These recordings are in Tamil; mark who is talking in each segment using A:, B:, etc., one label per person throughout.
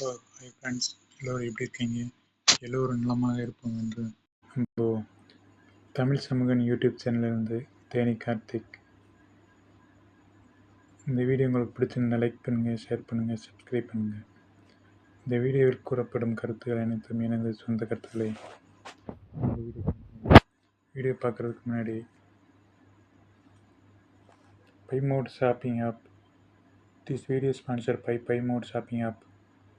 A: ஹலோ ஹாய் ஃப்ரெண்ட்ஸ் எல்லோரும் எப்படி இருக்கீங்க? எல்லோரும் நலமாக இருப்போம் என்று இப்போ தமிழ் சமூகன் யூடியூப் சேனலிருந்து தேனி கார்த்திக். இந்த வீடியோ உங்களுக்கு பிடிச்சிருந்தா லைக் பண்ணுங்கள் ஷேர் பண்ணுங்கள் சப்ஸ்கிரைப் பண்ணுங்கள் இந்த வீடியோவில் கூறப்படும் கருத்துக்கள் அனைத்தும் எனது சொந்த கருத்துக்களை வீடியோ பார்க்குறதுக்கு முன்னாடி Pimoti shopping app this video sponsor by Pimoti shopping app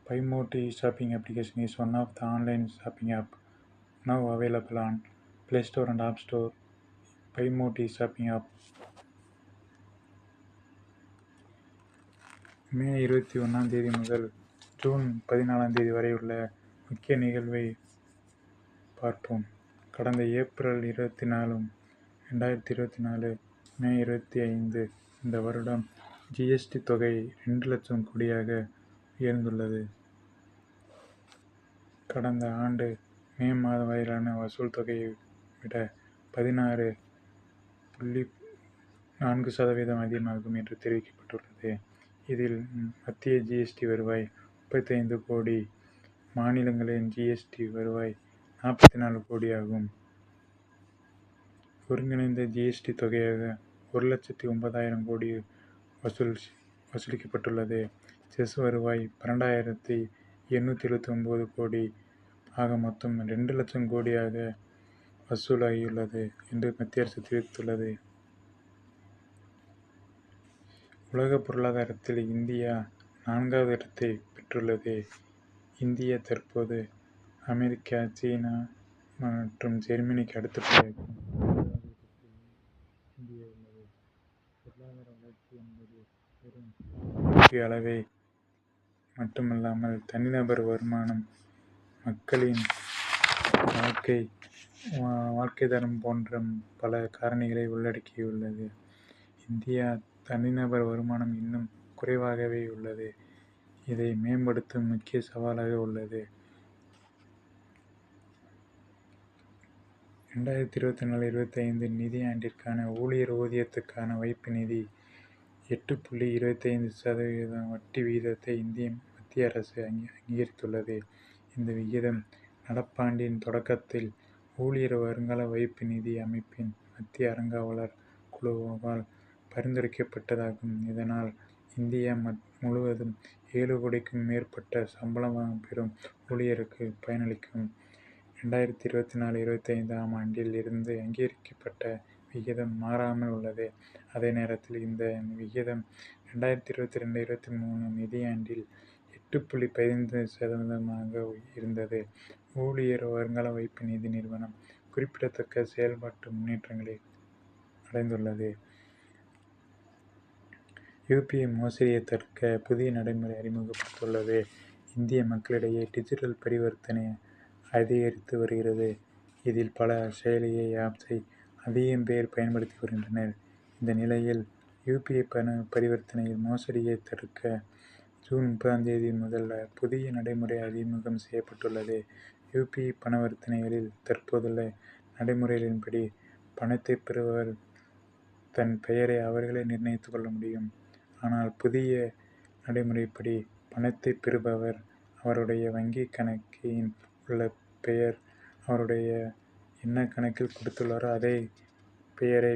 A: Pimoti shopping application is one of the online shopping app now available on Play Store and App Store. Pimoti shopping app May இருபத்தி ஒன்றாம் தேதி முதல் ஜூன் பதினாலாம் தேதி வரை உள்ள முக்கிய நிகழ்வை பார்ப்போம் கடந்த ஏப்ரல் இருபத்தி நாலும் ரெண்டாயிரத்தி இருபத்தி நாலு மே இருபத்தி ஐந்து இந்த வருடம் ஜிஎஸ்டி தொகை ரெண்டு லட்சம் கோடியாக உயர்ந்துள்ளது கடந்த ஆண்டு மே மாதம் வரையிலான வசூல் தொகையை விட பதினாறு புள்ளி நான்கு சதவீதம் அதிகமாகும் என்று தெரிவிக்கப்பட்டுள்ளது. இதில் மத்திய ஜிஎஸ்டி வருவாய் முப்பத்தைந்து கோடி மாநிலங்களின் ஜிஎஸ்டி வருவாய் நாற்பத்தி நாலு கோடி ஆகும் ஒருங்கிணைந்த ஜிஎஸ்டி தொகையாக ஒரு லட்சத்தி ஒன்பதாயிரம் கோடி வசூல் வசூலிக்கப்பட்டுள்ளது. செஸ் வருவாய் பன்னெண்டாயிரத்தி எண்ணூற்றி இருபத்தி ஒம்பது கோடி. ஆக மொத்தம் ரெண்டு லட்சம் கோடியாக வசூலாகியுள்ளது என்று மத்திய அரசு தெரிவித்துள்ளது. உலக பொருளாதாரத்தில் இந்தியா நான்காவது இடத்தை பெற்றுள்ளது. இந்தியா தற்போது அமெரிக்கா சீனா மற்றும் ஜெர்மனிக்கு அடுத்தபடியாக இந்தியா உள்ளது பொருளாதார வளர்ச்சி என்பது பெரும் அளவை மட்டுமல்லாமல் தனிநபர் வருமானம் மக்களின் வாழ்க்கை வாழ்க்கை தரம் போன்ற பல காரணிகளை உள்ளடக்கியுள்ளது. இந்தியா தனிநபர் வருமானம் இன்னும் குறைவாகவே உள்ளது. இதை மேம்படுத்தும் முக்கிய சவாலாக உள்ளது. ரெண்டாயிரத்தி இருபத்தி நாலு இருபத்தி ஐந்து நிதியாண்டிற்கான ஊழியர் ஊதியத்துக்கான வைப்பு நிதி எட்டு புள்ளி இருபத்தைந்து சதவீதம் வட்டி விகிதத்தை இந்திய மத்திய அரசு அங்கீ அங்கீகரித்துள்ளது. இந்த விகிதம் நடப்பாண்டின் தொடக்கத்தில் ஊழியர் வருங்கால வைப்பு நிதி அமைப்பின் மத்திய அறங்காவலர் குழுவால் பரிந்துரைக்கப்பட்டதாகும். இதனால் இந்தியா முழுவதும் ஏழு கோடிக்கும் மேற்பட்ட சம்பளம் பெறும் ஊழியருக்கு பயனளிக்கும். ரெண்டாயிரத்தி இருபத்தி நாலு இருபத்தி ஐந்தாம் ஆண்டில் இருந்து அங்கீகரிக்கப்பட்ட விகிதம் மாறாமல் உள்ளது. அதே நேரத்தில் இந்த விகிதம் ரெண்டாயிரத்தி இருபத்தி ரெண்டு இருபத்தி மூணு நிதியாண்டில் எட்டு புள்ளி பதினைந்து சதவீதமாக இருந்தது. ஊழியர் வருங்கால வைப்பு நிதி நிறுவனம் குறிப்பிடத்தக்க செயல்பாட்டு முன்னேற்றங்களை அடைந்துள்ளது. யூபிஐ மோசடியை தடுக்க புதிய நடைமுறை அறிமுகப்படுத்தியுள்ளது இந்திய மக்களிடையே டிஜிட்டல் பரிவர்த்தனை அதிகரித்து வருகிறது. இதில் பல செயலியை ஆப்ஸை அதிகம் பேர் பயன்படுத்தி வருகின்றனர். இந்த நிலையில் யூபிஐ பண பரிவர்த்தனையில் மோசடியை தடுக்க ஜூன் முப்பதாம் தேதி முதல் புதிய நடைமுறை அறிமுகம் செய்யப்பட்டுள்ளது. யூபிஐ பணவர்த்தனைகளில் தற்போதுள்ள நடைமுறைகளின்படி பணத்தை பெறுபவர் தன் பெயரை அவர்களே நிர்ணயித்துக் கொள்ள முடியும். ஆனால் புதிய நடைமுறைப்படி பணத்தை பெறுபவர் அவருடைய வங்கி கணக்கின் உள்ள பெயர் அவருடைய என்ன கணக்கில் கொடுத்துள்ளாரோ அதே பெயரை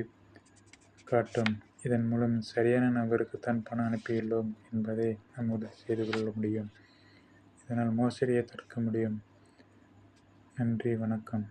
A: காட்டும். இதன் மூலம் சரியான நபருக்கு தான் பணம் அனுப்பியுள்ளோம் என்பதை நாம் உறுதி செய்து கொள்ள முடியும். இதனால் மோசடியை தடுக்க முடியும். நன்றி வணக்கம்.